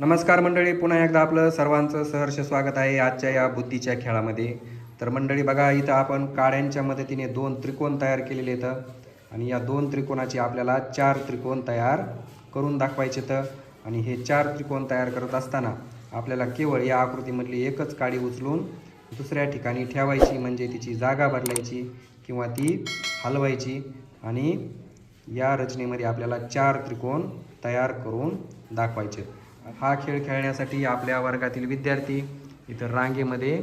नमस्कार मंडळी पुन्हा एकदा आपलं सर्वांचं सहर्ष स्वागत आहे आजच्या या बुद्धीच्या खेळामध्ये. तर मंडळी बघा इथं आपण काड्यांच्या मदतीने दोन त्रिकोण तयार केलेले आहेत. आणि या दोन त्रिकोणाची आपल्याला चार त्रिकोण तयार करून दाखवायचे तर आणि हे चार त्रिकोण तयार करत असताना आपल्याला केवळ या आकृतीमधली एकच काडी उचलून दुसऱ्या ठिकाणी ठेवायची म्हणजे तिची जागा बदलायची किंवा ती हलवायची. आणि या रचनेमध्ये आपल्याला चार त्रिकोण तयार करून दाखवायचे हा खेळ खेळण्यासाठी आपल्या वर्गातील विद्यार्थी इथं रांगेमध्ये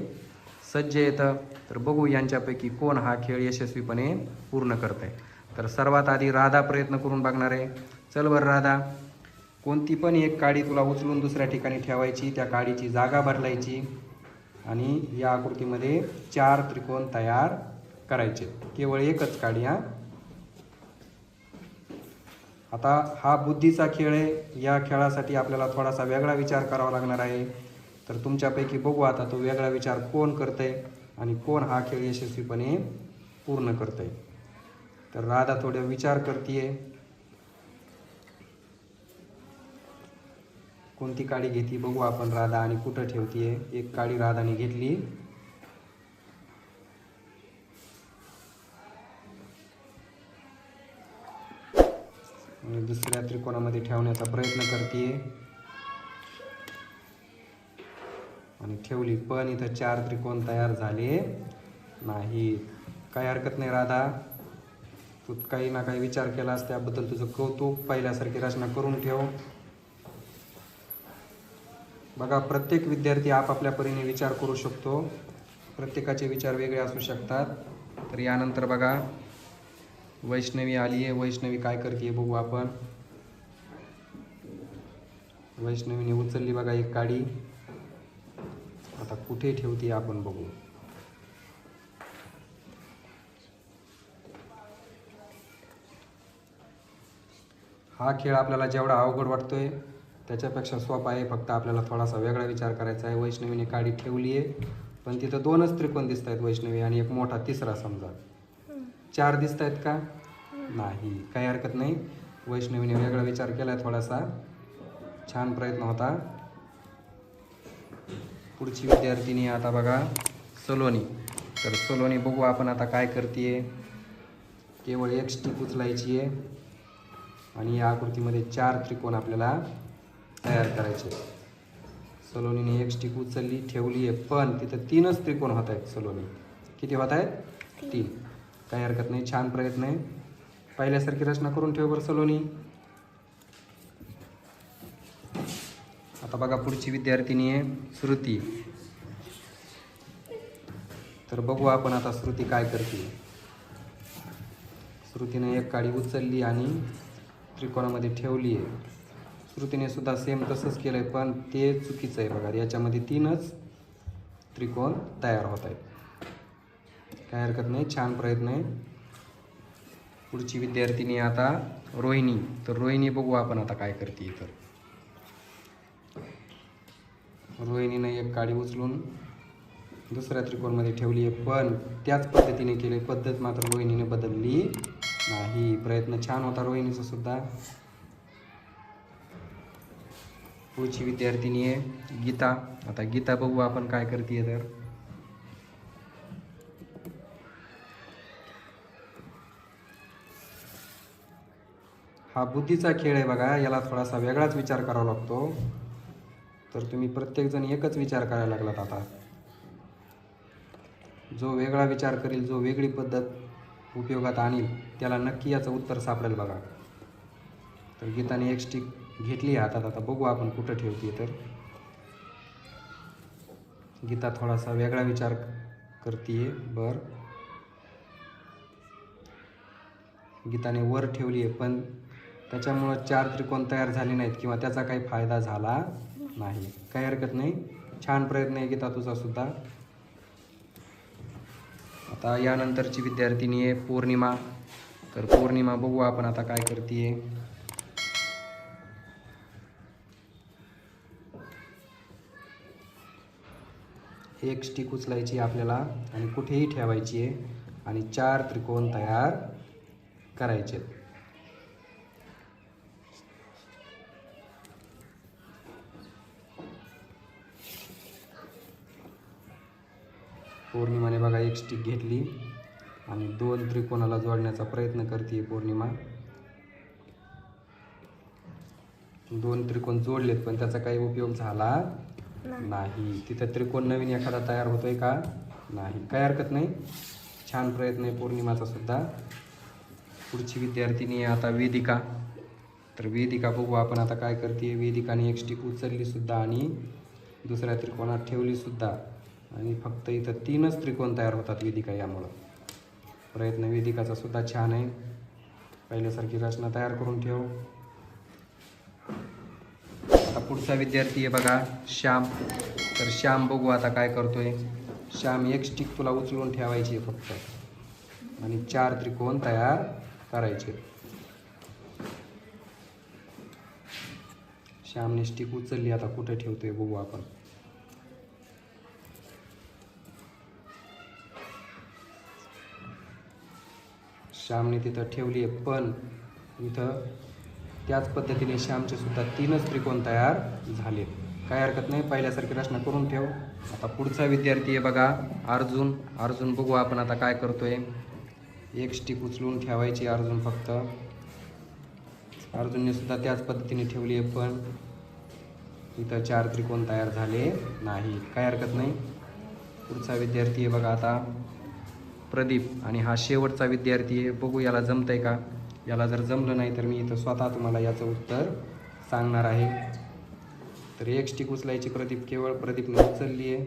सज्ज येतं. तर बघू यांच्यापैकी कोण हा खेळ यशस्वीपणे पूर्ण करत आहे तर सर्वात आधी राधा प्रयत्न करून बघणार आहे. चल बरं राधा कोणती पण एक काडी तुला उचलून दुसऱ्या ठिकाणी ठेवायची त्या काडीची जागा बदलायची आणि या आकृतीमध्ये चार त्रिकोण तयार करायचे. केवळ एकच काडी हा. आता हा बुद्धीचा खेळ आहे. या खेळासाठी आपल्याला थोडासा वेगळा विचार करावा लागणार आहे. तर तुमच्यापैकी बघू आता तो वेगळा विचार कोण करतंय आणि कोण हा खेळ यशस्वीपणे पूर्ण करतंय. तर राधा थोडे विचार करते कोणती काडी घेती बघू आपण राधा आणि कुठं ठेवतीये? एक काडी राधाने घेतली. आणि त्रिकोणामध्ये ठेवण्याचा प्रयत्न करते आणि ठेवली पण इथं चार त्रिकोण तयार झाले नाही काही हरकत नाही राधा. तू काही ना काही विचार केलास त्याबद्दल तुझं कौतुक पहिल्यासारखी रचना करून ठेव. बघा प्रत्येक विद्यार्थी आपापल्या परीने विचार करू शकतो. प्रत्येकाचे विचार वेगळे असू शकतात. तर यानंतर बघा वैष्णवी आली आहे वैष्णवी काय करते बघू आपण. वैष्णवीने उचलली बघा एक काडी. आता कुठे ठेवते आपण बघू. हा खेळ आपल्याला जेवढा अवघड वाटतोय त्याच्यापेक्षा सोपा आहे. फक्त आपल्याला थोडासा वेगळा विचार करायचा आहे. वैष्णवीने काडी ठेवली आहे. पण तिथं दोनच त्रिकोण दिसत आहेत वैष्णवी आणि एक मोठा तिसरा समजा. चार दिसत आहेत का नाही काही हरकत नाही. वैष्णवीने वेगळा विचार केला थोडासा. छान प्रयत्न होता. पुढची विद्यार्थिनी आता बघा सलोनी तर सलोनी बघू आपण आता काय करते केवळ एक स्टिक उचलायची आहे आणि या आकृतीमध्ये चार त्रिकोण आपल्याला तयार करायचे. सलोनीने एक स्टिक उचलली ठेवली आहे पण तिथं तीनच त्रिकोण होत आहेत सलोनी किती होत आहेत तीन. काही हरकत नाही छान प्रयत्न आहे. पहिल्यासारखी रचना करून ठेव बरं सलोनी आता बघा पुढची विद्यार्थिनी आहे श्रुती. तर बघू आपण आता श्रुती काय करते. श्रुतीने एक काडी उचलली आणि त्रिकोणामध्ये ठेवली आहे श्रुतीने सुद्धा सेम तसंच केलं आहे पण ते चुकीचं आहे बघा. याच्यामध्ये तीनच त्रिकोण तयार होत आहेत. काय हरकत नाही छान प्रयत्न आहे. पुढची विद्यार्थिनी आता रोहिणी. तर रोहिणी बघू आपण आता काय करते तर रोहिणीनं एक काडी उचलून दुसऱ्या त्रिकोणमध्ये ठेवली आहे पण त्याच पद्धतीने केली पद्धत मात्र रोहिणीने बदलली नाही. प्रयत्न छान होता रोहिणीचा सुद्धा. पुढची विद्यार्थिनी आहे गीता. आता गीता बघू आपण काय करते तर. हा बुद्धीचा खेळ आहे बघा याला थोडासा वेगळाच विचार करावा लागतो. तर तुम्ही प्रत्येकजण एकच विचार करायला लागलात आता. जो वेगळा विचार करेल जो वेगळी पद्धत उपयोगात आणील त्याला नक्की याचं उत्तर सापडेल बघा. तर गीताने एक स्टिक घेतली हातात. आता बघू आपण कुठं ठेवते तर. गीता थोडासा वेगळा विचार करते बर. गीताने वर ठेवली आहे पण त्याच्यामुळं चार त्रिकोण तयार झाले नाहीत किंवा त्याचा काही फायदा झाला. नाही. काही हरकत नाही. छान प्रयत्न आहे गीता तुझा सुद्धा. आता यानंतरची विद्यार्थिनी आहे पौर्णिमा. तर पौर्णिमा बघू आपण आता काय करते एक स्टिक उचलायची आपल्याला आणि कुठेही ठेवायची आहे. आणि चार त्रिकोण तयार करायचे पौर्णिमाने बघा एक स्टिक घेतली. आणि दोन त्रिकोणाला जोडण्याचा प्रयत्न करते पौर्णिमा. दोन त्रिकोण जोडलेत पण त्याचा काही उपयोग झाला नाही. तिथं त्रिकोण नवीन एखादा तयार होतोय का? नाही. काय हरकत नाही. छान प्रयत्न आहे पौर्णिमाचा सुद्धा. पुढची विद्यार्थिनी आहे आता वेदिका. तर वेदिका बघू आपण आता काय करते वेदिकाने एक स्टिक उचलली सुद्धा आणि दुसऱ्या त्रिकोणात ठेवली सुद्धा. आणि फक्त इथं तीनच त्रिकोण तयार होतात वेदिका यामुळं. प्रयत्न वेदिकाचा सुद्धा छान आहे. पहिल्यासारखी रचना तयार करून ठेव. आता पुढचा विद्यार्थी आहे बघा श्याम. तर श्याम बघू आता काय करतोय. श्याम एक स्टिक तुला उचलून ठेवायची आहे फक्त. आणि चार त्रिकोण तयार करायचे. श्यामने स्टिक उचलली आता कुठे ठेवतोय बघू आपण. श्यामने तिथं ठेवली आहे. पण इथं त्याच पद्धतीने श्यामचे सुद्धा तीनच त्रिकोण तयार झाले काय हरकत नाही पहिल्यासारखी रचना करून ठेव. आता पुढचा विद्यार्थी आहे बघा अर्जुन. अर्जुन बघू आपण आता काय करतोय. एक स्टिक उचलून ठेवायची अर्जुन फक्त. अर्जुनने सुद्धा त्याच पद्धतीने ठेवली आहे पण इथं चार त्रिकोण तयार झाले नाही काय हरकत नाही. पुढचा विद्यार्थी आहे बघा आता. प्रदीप आणि हा शेवटचा विद्यार्थी आहे. बघू याला जमतंय का? याला जर जमलं नाही तर मी इथं स्वतः तुम्हाला याचं उत्तर सांगणार आहे. तर एक स्टिक उचलायची प्रदीप केवळ प्रदीपने उचलली आहे.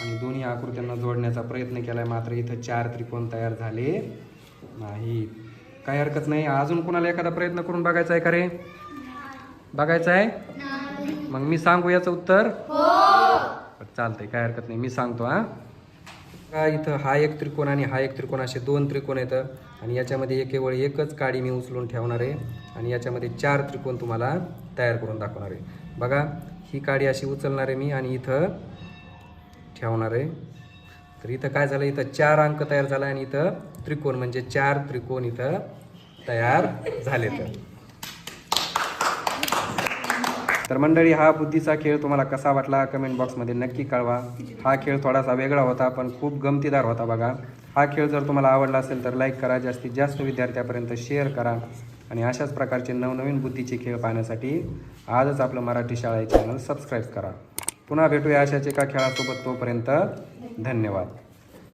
आणि दोन्ही आकृत्यांना जोडण्याचा प्रयत्न केला मात्र इथं चार त्रिकोण तयार झाले नाही काही हरकत नाही. अजून कोणाला एखादा प्रयत्न करून बघायचा आहे का रे? बघायचं आहे? मग मी सांगू याचं उत्तर? चालतंय. काय हरकत नाही. मी सांगतो हा. बघा इथं हा एक त्रिकोण आणि हा एक त्रिकोण असे दोन त्रिकोण येतं? आणि याच्यामध्ये केवळ एकच काडी मी उचलून ठेवणार आहे. आणि याच्यामध्ये चार त्रिकोण तुम्हाला तयार करून दाखवणार आहे. बघा ही काडी अशी उचलणार आहे मी आणि इथं ठेवणार आहे. तर इथं काय झालं? इथं चार अंक तयार झाला आणि इथं त्रिकोण म्हणजे चार त्रिकोण इथं तयार झाले तर तर मंडळी हा बुद्धीचा खेळ तुम्हाला कसा वाटला कमेंट बॉक्समध्ये नक्की कळवा. हा खेळ थोडासा वेगळा होता पण खूप गमतीदार होता बघा. हा खेळ जर तुम्हाला आवडला असेल तर लाईक करा जास्तीत जास्त विद्यार्थ्यापर्यंत शेअर करा. आणि अशाच प्रकारचे नवनवीन बुद्धीचे खेळ पाहण्यासाठी आजच आपलं मराठी शाळा हे चॅनल सबस्क्राईब करा. पुन्हा भेटूया अशाच एका खेळासोबत तोपर्यंत धन्यवाद.